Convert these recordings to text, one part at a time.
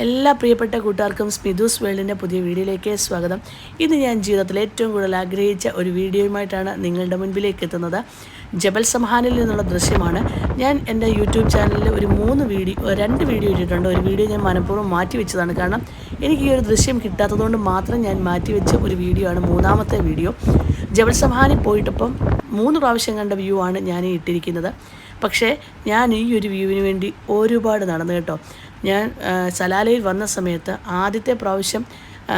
എല്ലാ പ്രിയപ്പെട്ട കൂട്ടുകാർക്കും സ്മിതൂസ് വേൾഡിന്റെ പുതിയ വീഡിയോയിലേക്ക് സ്വാഗതം. ഇന്ന് ഞാൻ ജീവിതത്തിൽ ഏറ്റവും കൂടുതൽ ആഗ്രഹിച്ച ഒരു വീഡിയോയുമായിട്ടാണ് നിങ്ങളുടെ മുൻപിലേക്ക് എത്തുന്നത്. ജബൽ സംഹാനിൽ നിന്നുള്ള ദൃശ്യമാണ്. ഞാൻ എന്റെ യൂട്യൂബ് ചാനലിൽ ഒരു മൂന്ന് വീഡിയോ രണ്ട് വീഡിയോ ഇട്ടിട്ടുണ്ട്. ഒരു വീഡിയോ ഞാൻ മനഃപൂർവം മാറ്റി വെച്ചതാണ് കാരണം എനിക്ക് ഈ ഒരു ദൃശ്യം കിട്ടാത്തതുകൊണ്ട് മാത്രം ഞാൻ മാറ്റി വെച്ച ഒരു വീഡിയോ ആണ് മൂന്നാമത്തെ വീഡിയോ. ജബൽ സംഹാനിൽ പോയിട്ടപ്പം മൂന്ന് പ്രാവശ്യം കണ്ട വ്യൂ ആണ് ഞാൻ ഇട്ടിരിക്കുന്നത്. പക്ഷേ ഞാൻ ഈ ഒരു വ്യൂവിന് വേണ്ടി ഒരുപാട് നടന്നു കേട്ടോ. ഞാൻ സലാലയിൽ വന്ന സമയത്ത് ആദ്യത്തെ പ്രാവശ്യം ആ,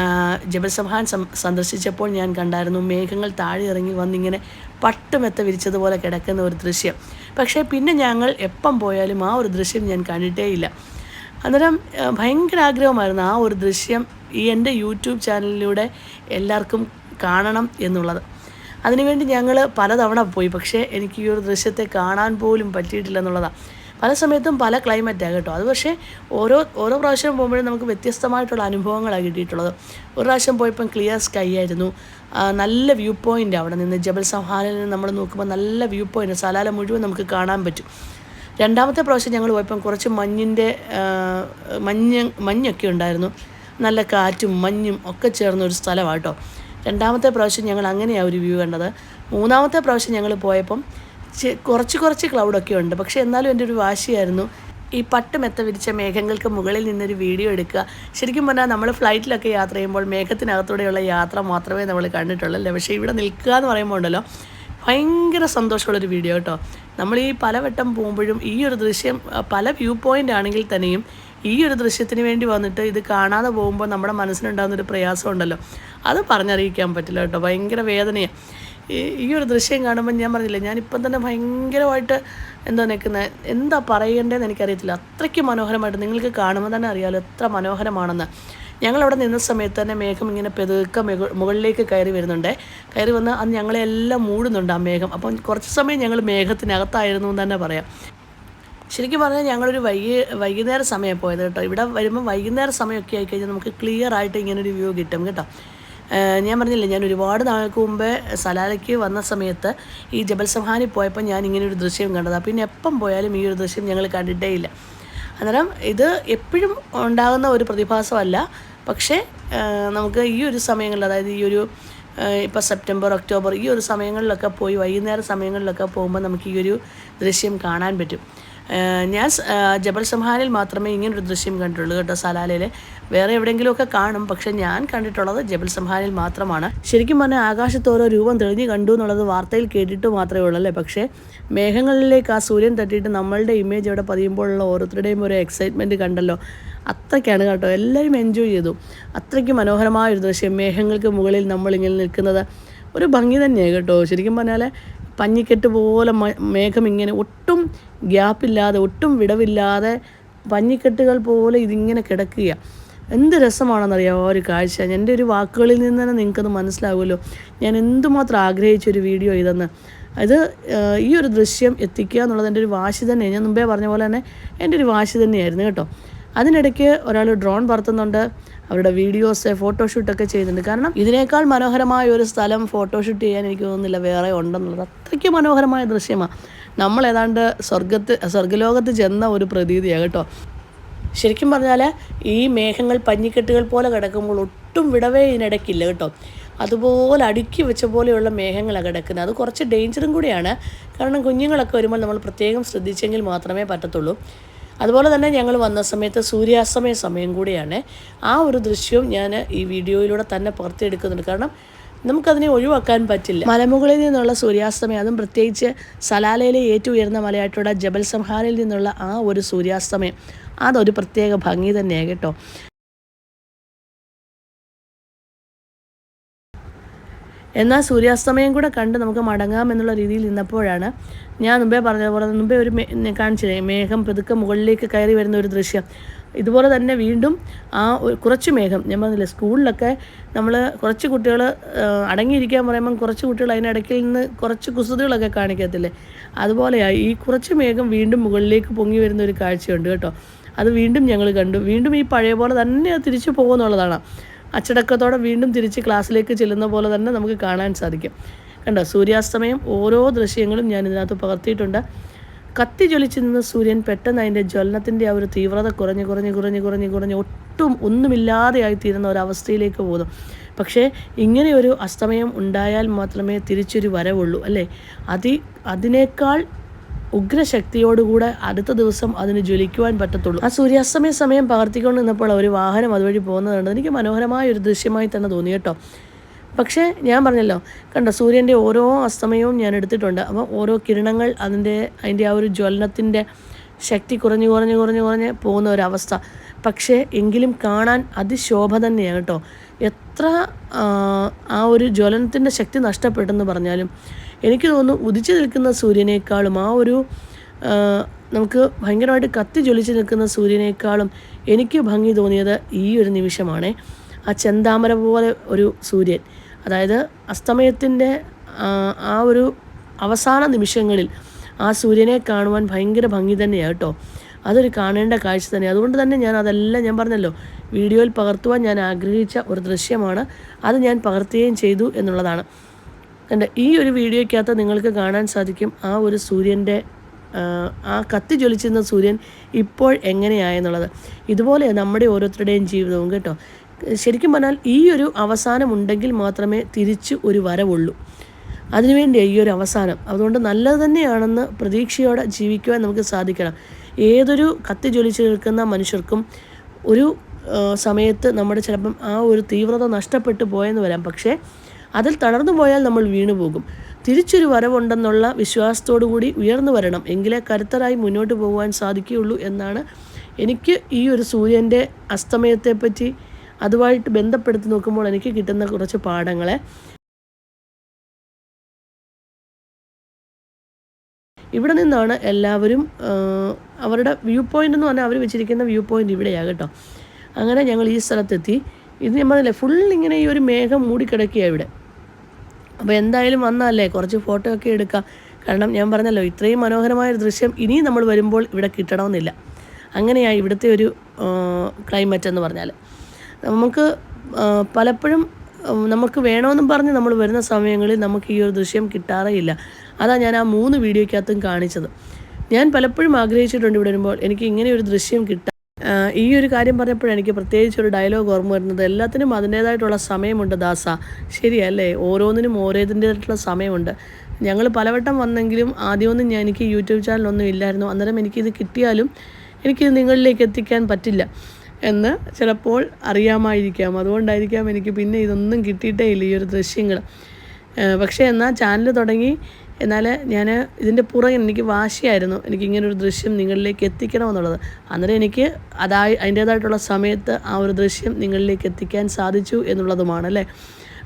ജബൽ സംഹാൻ സം- സന്ദർശിച്ചപ്പോൾ ഞാൻ കണ്ടായിരുന്നു മേഘങ്ങൾ താഴെ ഇറങ്ങി വന്നിങ്ങനെ പട്ടുമെത്ത വിരിച്ചതുപോലെ കിടക്കുന്ന ഒരു ദൃശ്യം. പക്ഷേ പിന്നെ ഞങ്ങൾ എപ്പം പോയാലും ആ ഒരു ദൃശ്യം ഞാൻ കണ്ടിട്ടേയില്ല. അന്നേരം ഭയങ്കര ആഗ്രഹമായിരുന്നു ആ ഒരു ദൃശ്യം ഈ എന്റെ യൂട്യൂബ് ചാനലിലൂടെ എല്ലാവർക്കും കാണണം എന്നുള്ളത്. അതിനുവേണ്ടി ഞങ്ങൾ പലതവണ പോയി. പക്ഷേ എനിക്ക് ഈ ഒരു ദൃശ്യത്തെ കാണാൻ പോലും പറ്റിയിട്ടില്ല എന്നുള്ളതാണ് പല സമയത്തും പല ക്ലൈമറ്റാണ് കേട്ടോ. അത് പക്ഷേ ഓരോ ഓരോ പ്രാവശ്യം പോകുമ്പോഴും നമുക്ക് വ്യത്യസ്തമായിട്ടുള്ള അനുഭവങ്ങളാണ് കിട്ടിയിട്ടുള്ളത്. ഒരു പ്രാവശ്യം പോയപ്പം ക്ലിയർ സ്കൈ ആയിരുന്നു. നല്ല വ്യൂ പോയിന്റ് അവിടെ നിന്ന്. ജബൽ സഹാനിൽ നിന്ന് നമ്മൾ നോക്കുമ്പോൾ നല്ല വ്യൂ പോയിന്റ് സലാല മുഴുവൻ നമുക്ക് കാണാൻ പറ്റും. രണ്ടാമത്തെ പ്രാവശ്യം ഞങ്ങൾ പോയപ്പം കുറച്ച് മഞ്ഞിന്റെ മഞ്ഞ് മഞ്ഞൊക്കെ ഉണ്ടായിരുന്നു. നല്ല കാറ്റും മഞ്ഞും ഒക്കെ ചേർന്ന ഒരു സ്ഥലമാണ് കേട്ടോ. രണ്ടാമത്തെ പ്രാവശ്യം ഞങ്ങൾ അങ്ങനെയാണ് ഒരു വ്യൂ കണ്ടത്. മൂന്നാമത്തെ പ്രാവശ്യം ഞങ്ങൾ പോയപ്പം കുറച്ച് കുറച്ച് ക്ലൗഡൊക്കെ ഉണ്ട് പക്ഷേ എന്നാലും എന്റെ ഒരു വാശിയായിരുന്നു ഈ പട്ട് മെത്ത വിരിച്ച മേഘങ്ങൾക്ക് മുകളിൽ നിന്നൊരു വീഡിയോ എടുക്കുക. ശരിക്കും പറഞ്ഞാൽ നമ്മൾ ഫ്ലൈറ്റിലൊക്കെ യാത്ര ചെയ്യുമ്പോൾ മേഘത്തിനകത്തൂടെയുള്ള യാത്ര മാത്രമേ നമ്മൾ കണ്ടിട്ടുള്ളൂ അല്ലേ പക്ഷേ ഇവിടെ നിൽക്കുക എന്ന് പറയുമ്പോൾ ഉണ്ടല്ലോ ഭയങ്കര സന്തോഷമുള്ളൊരു വീഡിയോ കേട്ടോ. നമ്മൾ ഈ പലവട്ടം പോകുമ്പോഴും ഈ ഒരു ദൃശ്യം പല വ്യൂ പോയിന്റ് ആണെങ്കിൽ തന്നെയും ഈ ഒരു ദൃശ്യത്തിന് വേണ്ടി വന്നിട്ട് ഇത് കാണാതെ പോകുമ്പോൾ നമ്മുടെ മനസ്സിനുണ്ടാകുന്നൊരു പ്രയാസം ഉണ്ടല്ലോ. അത് പറഞ്ഞറിയിക്കാൻ പറ്റില്ല കേട്ടോ. ഭയങ്കര വേദനയാണ്. ഈ ഒരു ദൃശ്യം കാണുമ്പോൾ ഞാൻ പറഞ്ഞില്ല ഞാനിപ്പം തന്നെ ഭയങ്കരമായിട്ട് എന്താ നിൽക്കുന്നത് എന്താ പറയേണ്ടതെന്ന് എനിക്കറിയത്തില്ല. അത്രയ്ക്ക് മനോഹരമായിട്ട് നിങ്ങൾക്ക് കാണുമ്പോൾ തന്നെ അറിയാമല്ലോ എത്ര മനോഹരമാണെന്ന്. ഞങ്ങളവിടെ നിന്ന സമയത്ത് തന്നെ മേഘം ഇങ്ങനെ പെതുക്കെ മുകളിലേക്ക് കയറി വരുന്നുണ്ട്. കയറി വന്ന് അന്ന് ഞങ്ങളെല്ലാം മൂടുന്നുണ്ട് ആ മേഘം. അപ്പം കുറച്ച് സമയം ഞങ്ങൾ മേഘത്തിനകത്തായിരുന്നു എന്ന് തന്നെ പറയാം. ശരിക്കും പറഞ്ഞാൽ ഞങ്ങളൊരു വൈകി വൈകുന്നേര സമയം പോയത് കേട്ടോ. ഇവിടെ വരുമ്പോൾ വൈകുന്നേര സമയമൊക്കെ ആയിക്കഴിഞ്ഞാൽ നമുക്ക് ക്ലിയർ ആയിട്ട് ഇങ്ങനെ ഒരു വ്യൂ കിട്ടും കേട്ടോ. ഞാൻ പറഞ്ഞില്ലേ ഞാൻ ഒരുപാട് നാൾക്ക് മുമ്പേ സലാലയ്ക്ക് വന്ന സമയത്ത് ഈ ജബൽ സംഹാനി പോയപ്പോൾ ഞാൻ ഇങ്ങനെ ഒരു ദൃശ്യം കണ്ടതാണ് പിന്നെ എപ്പം പോയാലും ഈ ഒരു ദൃശ്യം ഞങ്ങൾ കണ്ടിട്ടേ ഇല്ല. അന്നേരം ഇത് എപ്പോഴും ഉണ്ടാകുന്ന ഒരു പ്രതിഭാസമല്ല. പക്ഷേ നമുക്ക് ഈ ഒരു സമയങ്ങളിൽ അതായത് ഈ ഒരു ഇപ്പോൾ സെപ്റ്റംബർ ഒക്ടോബർ ഈ ഒരു സമയങ്ങളിലൊക്കെ പോയി വൈകുന്നേര സമയങ്ങളിലൊക്കെ പോകുമ്പോൾ നമുക്ക് ഈ ഒരു ദൃശ്യം കാണാൻ പറ്റും. ഞാൻ ജബൽ സംഹാനിൽ മാത്രമേ ഇങ്ങനൊരു ദൃശ്യം കണ്ടിട്ടുള്ളൂ കേട്ടോ സലാലയിലെ. വേറെ എവിടെയെങ്കിലുമൊക്കെ കാണും പക്ഷെ ഞാൻ കണ്ടിട്ടുള്ളത് ജബൽ സംഹാനിൽ മാത്രമാണ്. ശരിക്കും പറഞ്ഞാൽ ആകാശത്ത് ഓരോ രൂപം തെളിഞ്ഞു കണ്ടു എന്നുള്ളത് വാർത്തയിൽ കേട്ടിട്ട് മാത്രമേ ഉള്ളൂ അല്ലേ? പക്ഷേ മേഘങ്ങളിലേക്ക് ആ സൂര്യൻ തട്ടിയിട്ട് നമ്മളുടെ ഇമേജ് അവിടെ പതിയുമ്പോഴുള്ള ഓരോരുത്തരുടെയും ഒരു എക്സൈറ്റ്മെന്റ് കണ്ടല്ലോ. അത്രയ്ക്കാണ് കേട്ടോ എല്ലാവരും എൻജോയ് ചെയ്തു. അത്രയ്ക്ക് മനോഹരമായ ഒരു ദൃശ്യം മേഘങ്ങൾക്ക് മുകളിൽ നമ്മളിങ്ങനെ നിൽക്കുന്നത്. ഒരു ഭംഗി തന്നെയാണ് കേട്ടോ. ശരിക്കും പറഞ്ഞാൽ പഞ്ഞിക്കെട്ട് പോലെ മേഘം ഇങ്ങനെ ഒട്ടും ഗ്യാപ്പില്ലാതെ ഒട്ടും വിടവില്ലാതെ പഞ്ഞിക്കെട്ടുകൾ പോലെ ഇതിങ്ങനെ കിടക്കുക. എന്ത് രസമാണെന്നറിയാമോ ഒരു കാഴ്ച? എന്റെ ഒരു വാക്കുകളിൽ നിന്ന് തന്നെ നിങ്ങൾക്കത് മനസ്സിലാവുമല്ലോ. ഞാൻ എന്തുമാത്രം ആഗ്രഹിച്ചൊരു വീഡിയോ ഇതെന്ന്. അത് ഈ ഒരു ദൃശ്യം എത്തിക്കുക എന്നുള്ളത് എന്റെ ഒരു വാശി തന്നെയാണ്. ഞാൻ മുമ്പേ പറഞ്ഞ പോലെ തന്നെ എന്റെ ഒരു വാശി തന്നെയായിരുന്നു കേട്ടോ. അതിനിടയ്ക്ക് ഒരാൾ ഡ്രോൺ പറത്തുന്നുണ്ട്. അവരുടെ വീഡിയോസ് ഫോട്ടോഷൂട്ടൊക്കെ ചെയ്യുന്നുണ്ട് കാരണം ഇതിനേക്കാൾ മനോഹരമായ ഒരു സ്ഥലം ഫോട്ടോഷൂട്ട് ചെയ്യാൻ എനിക്ക് തോന്നുന്നില്ല വേറെ ഉണ്ടെന്നുള്ളത്. അത്രയ്ക്ക് മനോഹരമായ ദൃശ്യമാണ് നമ്മൾ ഏതാണ്ട് സ്വർഗത്ത് സ്വർഗലോകത്ത് ചെന്ന ഒരു പ്രതീതിയാണ് കേട്ടോ. ശരിക്കും പറഞ്ഞാൽ ഈ മേഘങ്ങൾ പഞ്ഞിക്കെട്ടുകൾ പോലെ കിടക്കുമ്പോൾ ഒട്ടും വിടവേ ഇതിനിടയ്ക്കില്ല കേട്ടോ. അതുപോലെ അടുക്കി വെച്ച പോലെയുള്ള മേഘങ്ങളാണ് കിടക്കുന്നത്. അത് കുറച്ച് ഡേഞ്ചറും കൂടിയാണ്. കാരണം കുഞ്ഞുങ്ങളൊക്കെ വരുമ്പോൾ നമ്മൾ പ്രത്യേകം ശ്രദ്ധിച്ചെങ്കിൽ മാത്രമേ പറ്റത്തുള്ളൂ. അതുപോലെ തന്നെ ഞങ്ങൾ വന്ന സമയത്ത് സൂര്യാസ്തമയ സമയം കൂടിയാണ്. ആ ഒരു ദൃശ്യവും ഞാൻ ഈ വീഡിയോയിലൂടെ തന്നെ പുറത്തെടുക്കുന്നുണ്ട്. കാരണം നമുക്കതിനെ ഒഴിവാക്കാൻ പറ്റില്ല. മലമുകളിൽ നിന്നുള്ള സൂര്യാസ്തമയം അതും പ്രത്യേകിച്ച് സലാലയിലെ ഏറ്റവും ഉയർന്ന മലയായിട്ടുള്ള ജബൽ സംഹാനിൽ നിന്നുള്ള ആ ഒരു സൂര്യാസ്തമയം അതൊരു പ്രത്യേക ഭംഗി തന്നെയാണ് കേട്ടോ. എന്നാൽ സൂര്യാസ്തമയം കൂടെ കണ്ട് നമുക്ക് മടങ്ങാം എന്നുള്ള രീതിയിൽ നിന്നപ്പോഴാണ് ഞാൻ മുമ്പേ പറഞ്ഞതുപോലെ മുമ്പേ ഒരു കാണിച്ചില്ലേ മേഘം പതുക്കെ മുകളിലേക്ക് കയറി വരുന്ന ഒരു ദൃശ്യം. ഇതുപോലെ തന്നെ വീണ്ടും ആ കുറച്ച് മേഘം ഞാൻ പറഞ്ഞില്ലേ സ്കൂളിലൊക്കെ നമ്മൾ കുറച്ച് കുട്ടികൾ അടങ്ങിയിരിക്കാൻ പറയുമ്പം കുറച്ച് കുട്ടികൾ അതിനിടയ്ക്കിൽ നിന്ന് കുറച്ച് കുസൃതികളൊക്കെ കാണിക്കത്തില്ലേ. അതുപോലെയായി ഈ കുറച്ച് മേഘം വീണ്ടും മുകളിലേക്ക് പൊങ്ങി വരുന്ന ഒരു കാഴ്ചയുണ്ട് കേട്ടോ. അത് വീണ്ടും ഞങ്ങൾ കണ്ടു. വീണ്ടും ഈ പഴയ പോലെ തന്നെ തിരിച്ചു പോകുന്നുള്ളതാണ്. അച്ചടക്കത്തോടെ വീണ്ടും തിരിച്ച് ക്ലാസ്സിലേക്ക് ചെല്ലുന്ന പോലെ തന്നെ നമുക്ക് കാണാൻ സാധിക്കും. കണ്ടോ? സൂര്യാസ്തമയം ഓരോ ദൃശ്യങ്ങളും ഞാൻ ഇതിനകത്ത് പകർത്തിയിട്ടുണ്ട്. കത്തി ജ്വലിച്ചു നിന്ന് സൂര്യൻ പെട്ടെന്ന് അതിന്റെ ജ്വലനത്തിന്റെ ആ ഒരു തീവ്രത കുറഞ്ഞ് കുറഞ്ഞ് കുറഞ്ഞ് കുറഞ്ഞ് കുറഞ്ഞ് ഒട്ടും ഒന്നുമില്ലാതെയായി തീരുന്ന ഒരവസ്ഥയിലേക്ക് പോകുന്നു. പക്ഷേ ഇങ്ങനെ ഒരു അസ്തമയം ഉണ്ടായാൽ മാത്രമേ തിരിച്ചൊരു വരവുള്ളൂ അല്ലേ? അതി അതിനേക്കാൾ ഉഗ്രശക്തിയോടുകൂടെ അടുത്ത ദിവസം അതിന് ജ്വലിക്കുവാൻ പറ്റത്തുള്ളൂ. ആ സൂര്യാസ്തമയ സമയം പകർത്തിക്കൊണ്ട് നിന്നപ്പോൾ ഒരു വാഹനം അതുവഴി പോകുന്നത് എനിക്ക് മനോഹരമായ ഒരു ദൃശ്യമായി തന്നെ തോന്നി കേട്ടോ. പക്ഷേ ഞാൻ പറഞ്ഞല്ലോ കണ്ടോ സൂര്യന്റെ ഓരോ അസ്തമയവും ഞാൻ എടുത്തിട്ടുണ്ട്. അപ്പോൾ ഓരോ കിരണങ്ങൾ അതിന്റെ അതിന്റെ ആ ഒരു ജ്വലനത്തിന്റെ ശക്തി കുറഞ്ഞു കുറഞ്ഞു കുറഞ്ഞു കുറഞ്ഞ് പോകുന്ന ഒരവസ്ഥ പക്ഷേ എങ്കിലും കാണാൻ അതിശോഭ തന്നെയാണ് കേട്ടോ. എത്ര ആ ഒരു ജ്വലനത്തിന്റെ ശക്തി നഷ്ടപ്പെട്ടെന്ന് പറഞ്ഞാലും എനിക്ക് തോന്നുന്നു ഉദിച്ചു നിൽക്കുന്ന സൂര്യനേക്കാളും ആ ഒരു നമുക്ക് ഭയങ്കരമായിട്ട് കത്തി ജ്വലിച്ച് നിൽക്കുന്ന സൂര്യനേക്കാളും എനിക്ക് ഭംഗി തോന്നിയത് ഈ ഒരു നിമിഷമാണ്. ആ ചെന്താമര പോലെ ഒരു സൂര്യൻ. അതായത് അസ്തമയത്തിന്റെ ആ ഒരു അവസാന നിമിഷങ്ങളിൽ ആ സൂര്യനെ കാണുവാൻ ഭയങ്കര ഭംഗി തന്നെയാണ് കേട്ടോ. അതൊരു കാണേണ്ട കാഴ്ച തന്നെ അതുകൊണ്ട് തന്നെ ഞാൻ അതെല്ലാം ഞാൻ പറഞ്ഞല്ലോ വീഡിയോയിൽ പകർത്തുവാൻ ഞാൻ ആഗ്രഹിച്ച ഒരു ദൃശ്യമാണ്. അത് ഞാൻ പകർത്തുകയും ചെയ്തു എന്നുള്ളതാണ്. കണ്ട് ഈ ഒരു വീഡിയോയ്ക്കകത്ത് നിങ്ങൾക്ക് കാണാൻ സാധിക്കും ആ ഒരു സൂര്യന്റെ ആ കത്തി ജ്വലിച്ചിരുന്ന സൂര്യൻ ഇപ്പോൾ എങ്ങനെയായെന്നുള്ളത്. ഇതുപോലെ നമ്മുടെ ഓരോരുത്തരുടെയും ജീവിതവും കേട്ടോ. ശരിക്കും പറഞ്ഞാൽ ഈ ഒരു അവസാനം ഉണ്ടെങ്കിൽ മാത്രമേ തിരിച്ച് ഒരു വരവുള്ളൂ. അതിനുവേണ്ടി ഈ ഒരു അവസാനം. അതുകൊണ്ട് നല്ലത് തന്നെയാണെന്ന് പ്രതീക്ഷയോടെ ജീവിക്കുവാൻ നമുക്ക് സാധിക്കണം. ഏതൊരു കത്തി ജ്വലിച്ച് നിൽക്കുന്ന മനുഷ്യർക്കും ഒരു സമയത്ത് നമ്മുടെ ചിലപ്പം ആ ഒരു തീവ്രത നഷ്ടപ്പെട്ടു പോയെന്ന് വരാം. പക്ഷേ അതിൽ തളർന്നു പോയാൽ നമ്മൾ വീണുപോകും തിരിച്ചൊരു വരവുണ്ടെന്നുള്ള വിശ്വാസത്തോടു കൂടി ഉയർന്നു വരണം. എങ്കിലേ കരുത്തരായി മുന്നോട്ട് പോകുവാൻ സാധിക്കുകയുള്ളൂ എന്നാണ് എനിക്ക് ഈ ഒരു സൂര്യന്റെ അസ്തമയത്തെപ്പറ്റി അതുമായിട്ട് ബന്ധപ്പെടുത്തി നോക്കുമ്പോൾ എനിക്ക് കിട്ടുന്ന കുറച്ച് പാഠങ്ങളെ. ഇവിടെ നിന്നാണ് എല്ലാവരും അവരുടെ വ്യൂ പോയിന്റ് എന്ന് പറഞ്ഞാൽ അവർ വെച്ചിരിക്കുന്ന വ്യൂ പോയിന്റ് ഇവിടെയാണ് കേട്ടോ. അങ്ങനെ ഞങ്ങൾ ഈ സ്ഥലത്തെത്തി. ഇത് ഞാൻ പറഞ്ഞില്ലേ ഫുൾ ഇങ്ങനെ ഈ ഒരു മേഘം മൂടിക്കിടക്കുകയാണ് ഇവിടെ. അപ്പോൾ എന്തായാലും വന്നല്ലേ കുറച്ച് ഫോട്ടോ ഒക്കെ എടുക്കാം. കാരണം ഞാൻ പറഞ്ഞല്ലോ ഇത്രയും മനോഹരമായ ഒരു ദൃശ്യം ഇനിയും നമ്മൾ വരുമ്പോൾ ഇവിടെ കിട്ടണമെന്നില്ല. അങ്ങനെയാണ് ഇവിടുത്തെ ഒരു ക്ലൈമറ്റ് എന്ന് പറഞ്ഞാൽ നമുക്ക് പലപ്പോഴും നമുക്ക് വേണമെന്നും പറഞ്ഞ് നമ്മൾ വരുന്ന സമയങ്ങളിൽ നമുക്ക് ഈ ഒരു ദൃശ്യം കിട്ടാറേയില്ല അതാണ് ഞാൻ ആ മൂന്ന് വീഡിയോയ്ക്കകത്തും കാണിച്ചത്. ഞാൻ പലപ്പോഴും ആഗ്രഹിച്ചിട്ടുണ്ട് ഇവിടെ വരുമ്പോൾ എനിക്ക് ഇങ്ങനെ ഒരു ദൃശ്യം കിട്ടാൻ ഈ ഒരു കാര്യം പറഞ്ഞപ്പോഴാണ് എനിക്ക് പ്രത്യേകിച്ച് ഒരു ഡയലോഗ് ഓർമ്മ വരുന്നത് എല്ലാത്തിനും അതിന്റേതായിട്ടുള്ള സമയമുണ്ട് ദാസ. ശരിയല്ലേ? ഓരോന്നിനും ഓരോതിന്റേതായിട്ടുള്ള സമയമുണ്ട്. ഞങ്ങൾ പലവട്ടം വന്നെങ്കിലും ആദ്യമൊന്നും ഞാൻ എനിക്ക് യൂട്യൂബ് ചാനലൊന്നും ഇല്ലായിരുന്നു. അന്നേരം എനിക്കിത് കിട്ടിയാലും എനിക്ക് നിങ്ങളിലേക്ക് എത്തിക്കാൻ പറ്റില്ല എന്ന് ചിലപ്പോൾ അറിയാമായിരിക്കാം. അതുകൊണ്ടായിരിക്കാം എനിക്ക് പിന്നെ ഇതൊന്നും കിട്ടിയിട്ടേ ഇല്ല ഈ ഒരു ദൃശ്യങ്ങൾ. പക്ഷേ എന്നാൽ ചാനൽ തുടങ്ങി എന്നാൽ ഞാൻ ഇതിന്റെ പുറകെ എനിക്ക് വാശിയായിരുന്നു. എനിക്ക് ഇങ്ങനൊരു ദൃശ്യം നിങ്ങളിലേക്ക് എത്തിക്കണമെന്നുള്ളത്. അന്നേരം എനിക്ക് അതായി അതിന്റേതായിട്ടുള്ള സമയത്ത് ആ ഒരു ദൃശ്യം നിങ്ങളിലേക്ക് എത്തിക്കാൻ സാധിച്ചു എന്നുള്ളതുമാണ് അല്ലേ?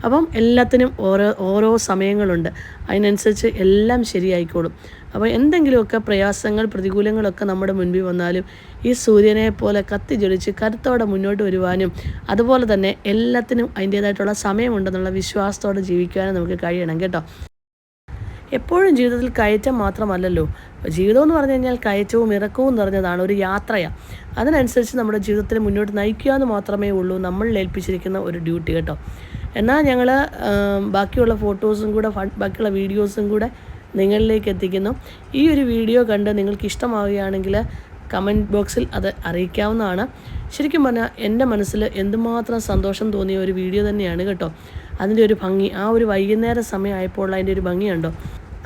അപ്പം എല്ലാത്തിനും ഓരോ ഓരോ സമയങ്ങളുണ്ട്. അതിനനുസരിച്ച് എല്ലാം ശരിയായിക്കോളും. അപ്പോൾ എന്തെങ്കിലുമൊക്കെ പ്രയാസങ്ങൾ പ്രതികൂലങ്ങളൊക്കെ നമ്മുടെ മുൻപിൽ വന്നാലും ഈ സൂര്യനെ പോലെ കത്തി ജ്വലിച്ച് കരുത്തോടെ മുന്നോട്ട് വരുവാനും അതുപോലെ തന്നെ എല്ലാത്തിനും അതിന്റേതായിട്ടുള്ള സമയമുണ്ടെന്നുള്ള വിശ്വാസത്തോടെ ജീവിക്കാനും നമുക്ക് കഴിയണം കേട്ടോ. എപ്പോഴും ജീവിതത്തിൽ കയറ്റം മാത്രമല്ലല്ലോ. ജീവിതം എന്ന് പറഞ്ഞു കഴിഞ്ഞാൽ കയറ്റവും ഇറക്കവും നിറഞ്ഞതാണ് ഒരു യാത്രയാണ് അതിനനുസരിച്ച് നമ്മുടെ ജീവിതത്തിൽ മുന്നോട്ട് നയിക്കുക എന്ന് മാത്രമേ ഉള്ളൂ നമ്മൾ ഏൽപ്പിച്ചിരിക്കുന്ന ഒരു ഡ്യൂട്ടി കേട്ടോ. എന്നാൽ ഞങ്ങൾ ബാക്കിയുള്ള ഫോട്ടോസും കൂടെ ബാക്കിയുള്ള വീഡിയോസും കൂടെ നിങ്ങളിലേക്ക് എത്തിക്കുന്നു. ഈ ഒരു വീഡിയോ കണ്ട് നിങ്ങൾക്ക് ഇഷ്ടമാവുകയാണെങ്കിൽ കമന്റ് ബോക്സിൽ അത് അറിയിക്കാവുന്നതാണ്. ശരിക്കും പറഞ്ഞാൽ എന്റെ മനസ്സിൽ എന്തുമാത്രം സന്തോഷം തോന്നിയ ഒരു വീഡിയോ തന്നെയാണ് കേട്ടോ. അതിന്റെ ഒരു ഭംഗി ആ ഒരു വൈകുന്നേര സമയമായപ്പോൾ അതിന്റെ ഒരു ഭംഗിയുണ്ടോ?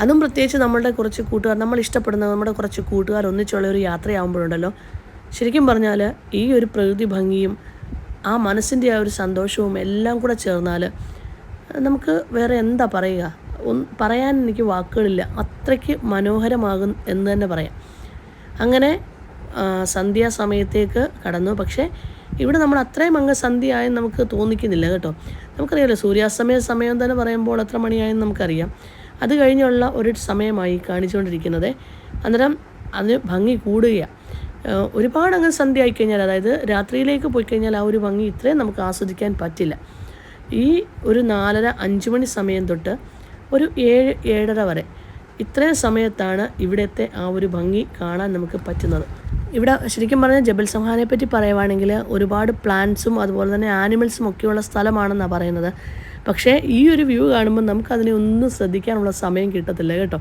അതും പ്രത്യേകിച്ച് നമ്മളുടെ കുറച്ച് കൂട്ടുകാർ നമ്മൾ ഇഷ്ടപ്പെടുന്ന നമ്മുടെ കുറച്ച് കൂട്ടുകാർ ഒന്നിച്ചുള്ള ഒരു യാത്രയാകുമ്പോഴുണ്ടല്ലോ ശരിക്കും പറഞ്ഞാൽ ഈ ഒരു പ്രകൃതി ഭംഗിയും ആ മനസ്സിന്റെ ആ ഒരു സന്തോഷവും എല്ലാം കൂടെ ചേർന്നാൽ നമുക്ക് വേറെ എന്താ പറയുക? പറയാൻ എനിക്ക് വാക്കുകളില്ല. അത്രയ്ക്ക് മനോഹരമാകും എന്ന് തന്നെ പറയാം. അങ്ങനെ സന്ധ്യാസമയത്തേക്ക് കടന്നു. പക്ഷേ ഇവിടെ നമ്മൾ അത്രയും അങ്ങ് സന്ധ്യയായെന്ന് നമുക്ക് തോന്നിക്കുന്നില്ല കേട്ടോ. നമുക്കറിയാമല്ലോ സൂര്യാസ്തമയ സമയം തന്നെ പറയുമ്പോൾ എത്ര മണിയായെന്ന് നമുക്കറിയാം. അത് കഴിഞ്ഞുള്ള ഒരു സമയമായി കാണിച്ചുകൊണ്ടിരിക്കുന്നത്. അന്നേരം അതിന് ഭംഗി കൂടുകയാണ് ഒരുപാട് അങ്ങ് സന്ധ്യ ആയിക്കഴിഞ്ഞാൽ അതായത് രാത്രിയിലേക്ക് പോയി കഴിഞ്ഞാൽ ആ ഒരു ഭംഗി ഇത്രയും നമുക്ക് ആസ്വദിക്കാൻ പറ്റില്ല. ഈ ഒരു നാലര അഞ്ച് മണി സമയം തൊട്ട് ഒരു ഏഴ് ഏഴര വരെ ഇത്രയും സമയത്താണ് ഇവിടുത്തെ ആ ഒരു ഭംഗി കാണാൻ നമുക്ക് പറ്റുന്നത്. ഇവിടെ ശരിക്കും പറഞ്ഞാൽ ജബൽ സംഹാനെ പറ്റി പറയുവാണെങ്കിൽ ഒരുപാട് പ്ലാന്റ്സും അതുപോലെ തന്നെ ആനിമൽസും ഒക്കെയുള്ള സ്ഥലമാണെന്നാണ് പറയുന്നത്. പക്ഷേ ഈ ഒരു വ്യൂ കാണുമ്പോൾ നമുക്ക് അതിനെ ഒന്നും ശ്രദ്ധിക്കാനുള്ള സമയം കിട്ടത്തില്ല കേട്ടോ.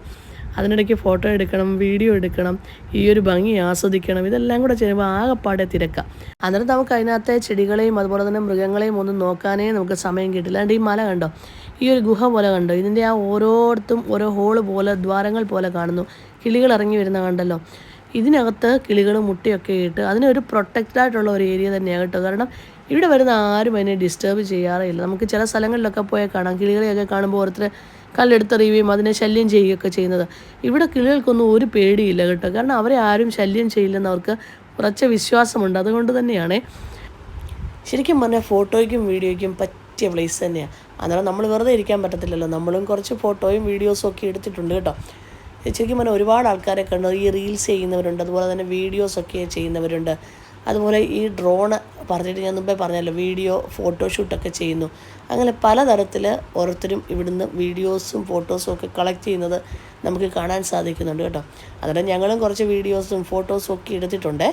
അതിനിടയ്ക്ക് ഫോട്ടോ എടുക്കണം വീഡിയോ എടുക്കണം ഈ ഒരു ഭംഗി ആസ്വദിക്കണം ഇതെല്ലാം കൂടെ ചെയ്യുമ്പോൾ ആകെപ്പാടെ തിരക്കാം. അന്നേരം നമുക്ക് അതിനകത്തെ ചെടികളെയും അതുപോലെ തന്നെ മൃഗങ്ങളെയും ഒന്നും നോക്കാനേ നമുക്ക് സമയം കിട്ടില്ല. അതുകൊണ്ട് ഈ മല കണ്ടോ? ഈ ഒരു ഗുഹ പോലെ കണ്ടോ? ഇതിന്റെ ആ ഓരോരുത്തും ഓരോ ഹോൾ പോലെ ദ്വാരങ്ങൾ പോലെ കാണുന്നു. കിളികൾ ഇറങ്ങി വരുന്ന കണ്ടല്ലോ? ഇതിനകത്ത് കിളികൾ മുട്ടയൊക്കെ ഇട്ട് അതിനൊരു പ്രൊട്ടക്റ്റഡായിട്ടുള്ള ഒരു ഏരിയ തന്നെയാണ് കേട്ടോ. കാരണം ഇവിടെ വരുന്ന ആരും അതിനെ ഡിസ്റ്റർബ് ചെയ്യാറില്ല നമുക്ക് ചില സ്ഥലങ്ങളിലൊക്കെ പോയാൽ കാണാം. കിളികളെയൊക്കെ കാണുമ്പോൾ ഓരോരുത്തർ കല്ലെടുത്തെറിയുകയും അതിനെ ശല്യം ചെയ്യുകയൊക്കെ ചെയ്യുന്നത്. ഇവിടെ കിളികൾക്കൊന്നും ഒരു പേടിയില്ല കേട്ടോ. കാരണം അവരെ ആരും ശല്യം ചെയ്യില്ലെന്ന് അവർക്ക് ഉറച്ച വിശ്വാസമുണ്ട്. അതുകൊണ്ട് തന്നെയാണ് ശരിക്കും പറഞ്ഞാൽ ഫോട്ടോയ്ക്കും വീഡിയോയ്ക്കും പറ്റിയ പ്ലേസ് തന്നെയാണ് അന്നേരം നമ്മൾ വെറുതെ ഇരിക്കാൻ പറ്റത്തില്ലല്ലോ. നമ്മളും കുറച്ച് ഫോട്ടോയും വീഡിയോസും ഒക്കെ എടുത്തിട്ടുണ്ട് കേട്ടോ. ശരിക്കും പറഞ്ഞാൽ ഒരുപാട് ആൾക്കാരെ കണ്ടു. ഈ റീൽസ് ചെയ്യുന്നവരുണ്ട്. അതുപോലെ തന്നെ വീഡിയോസൊക്കെ ചെയ്യുന്നവരുണ്ട്. അതുപോലെ ഈ ഡ്രോണ് പറഞ്ഞിട്ട് ഞാൻ മുമ്പേ പറഞ്ഞല്ലോ വീഡിയോ ഫോട്ടോഷൂട്ടൊക്കെ ചെയ്യുന്നു. അങ്ങനെ പലതരത്തിൽ ഓരോരുത്തരും ഇവിടുന്ന് വീഡിയോസും ഫോട്ടോസും ഒക്കെ കളക്ട് ചെയ്യുന്നത് നമുക്ക് കാണാൻ സാധിക്കുന്നുണ്ട് കേട്ടോ. അതുകൊണ്ട് ഞങ്ങളും കുറച്ച് വീഡിയോസും ഫോട്ടോസും ഒക്കെ എടുത്തിട്ടുണ്ടേ.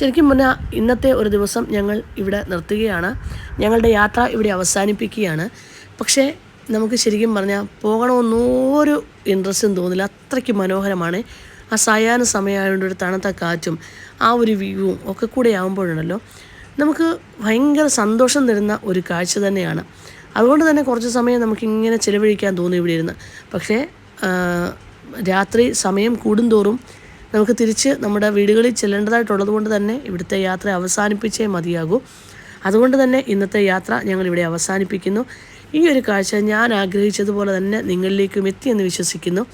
ശരിക്കും പറഞ്ഞാൽ ഇന്നത്തെ ഒരു ദിവസം ഞങ്ങൾ ഇവിടെ നിർത്തുകയാണ്. ഞങ്ങളുടെ യാത്ര ഇവിടെ അവസാനിപ്പിക്കുകയാണ്. പക്ഷേ നമുക്ക് ശരിക്കും പറഞ്ഞാൽ പോകണമെന്നൊരു ഇൻട്രസ്റ്റും തോന്നില്ല. അത്രയ്ക്ക് മനോഹരമാണ്. ആ സായാഹ്ന സമയമായതുകൊണ്ട് ഒരു തണുത്ത കാറ്റും ആ ഒരു വ്യൂവും ഒക്കെ കൂടെ ആകുമ്പോഴുണ്ടല്ലോ നമുക്ക് ഭയങ്കര സന്തോഷം തരുന്ന ഒരു കാഴ്ച തന്നെയാണ്. അതുകൊണ്ട് തന്നെ കുറച്ച് സമയം നമുക്കിങ്ങനെ ചിലവഴിക്കാൻ തോന്നി ഇവിടെ ഇരുന്ന്. പക്ഷേ രാത്രി സമയം കൂടുന്തോറും നമുക്ക് തിരിച്ച് നമ്മുടെ വീടുകളിൽ ചെല്ലേണ്ടതായിട്ടുള്ളത് കൊണ്ട് തന്നെ ഇവിടുത്തെ യാത്ര അവസാനിപ്പിച്ചേ മതിയാകൂ. അതുകൊണ്ട് തന്നെ ഇന്നത്തെ യാത്ര ഞങ്ങളിവിടെ അവസാനിപ്പിക്കുന്നു. ഈ ഒരു കാഴ്ച ഞാൻ ആഗ്രഹിച്ചതുപോലെ തന്നെ നിങ്ങളിലേക്കും എത്തിയെന്ന് വിശ്വസിക്കുന്നു.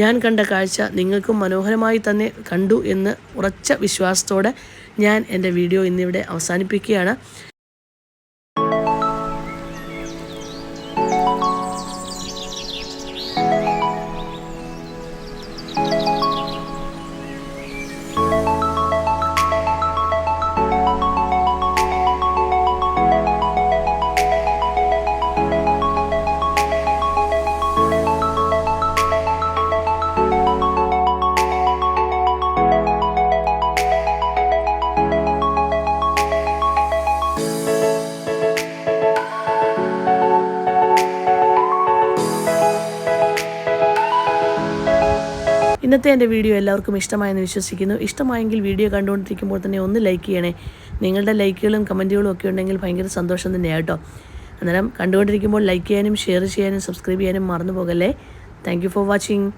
ഞാൻ കണ്ട കാഴ്ച നിങ്ങൾക്കും മനോഹരമായി തന്നെ കണ്ടു എന്ന് ഉറച്ച വിശ്വാസത്തോടെ ഞാൻ എന്റെ വീഡിയോ ഇന്നിവിടെ അവസാനിപ്പിക്കുകയാണ്. ഇന്നത്തെ എന്റെ വീഡിയോ എല്ലാവർക്കും ഇഷ്ടമായെന്ന് വിശ്വസിക്കുന്നു. ഇഷ്ടമായെങ്കിൽ വീഡിയോ കണ്ടുകൊണ്ടിരിക്കുമ്പോൾ തന്നെ ഒന്ന് ലൈക്ക് ചെയ്യണേ. നിങ്ങളുടെ ലൈക്കുകളും കമന്റുകളും ഒക്കെ ഉണ്ടെങ്കിൽ ഭയങ്കര സന്തോഷം തന്നെയാണ് കേട്ടോ. അന്നേരം കണ്ടുകൊണ്ടിരിക്കുമ്പോൾ ലൈക്ക് ചെയ്യാനും ഷെയർ ചെയ്യാനും സബ്സ്ക്രൈബ് ചെയ്യാനും മറന്നു പോകല്ലേ താങ്ക് ഫോർ വാച്ചിങ്